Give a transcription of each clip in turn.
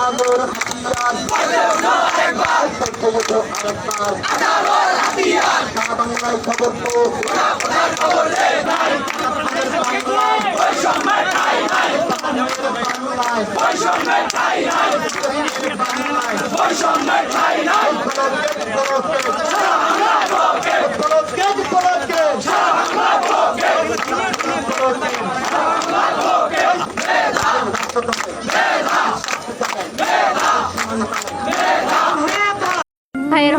আগুর হাতিয়ার বাংলায় খবর বাংলায় ভাইয়ের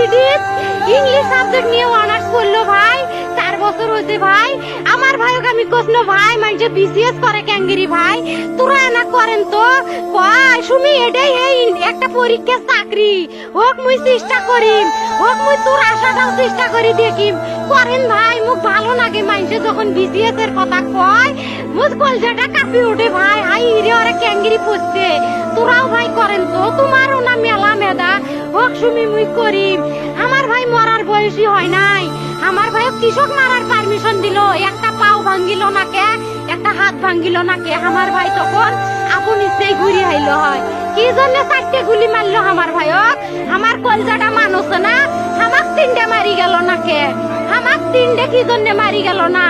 রুকিয়া ইংলিশ সাবজেক্ট নিয়ে অনার্স করল ভাই। চার বছর হয়েছে ভাই। আমার ভাইকে আমি কৃষ্ণ ভাই মানে বিসিএস করে ক্যাঙ্গিরি ভাই। তোরা না করেন তো? কয়, সুমি, এটাই এই একটা পরীক্ষা চাকরি। হোক মুই চেষ্টা করিম, হোক মুই তোর আশাটাও চেষ্টা করি দেখিম। করেন ভাই, মুখ ভালো লাগে মানুষে যখন বিসিএস এর কথা কয়। মুখ কলজাটা কাঁপি ওঠে ভাই। হাই রে ওরা ক্যাঙ্গিরি পড়ছে তোরাও ভাই করেন তো? তোমারও না মেলা মেদা হোক সুমি মুই করিম। আমার ভাই মরার বয়সী হয় নাই। আমার ভাই কৃষক মারার পারমিশন দিল। একটা পাও ভাঙ্গিল না কে? একটা হাত ভাঙ্গিল না কে? আমার ভাই তখন আপন ইচ্ছেই ঘুরি আইলো হয়। কি জন্য চারটে গুলি মারলো আমার ভাইক আমার কলজাটা মানুষ না? আমাক তিনটে মারি গেল না কে? আমাক তিনটে কি জন্য মারি গেল না?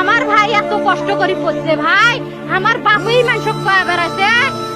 আমার ভাই এত কষ্ট করে পড়ছে ভাই। আমার বাপই মানুষ কয়ে বেড়াচ্ছে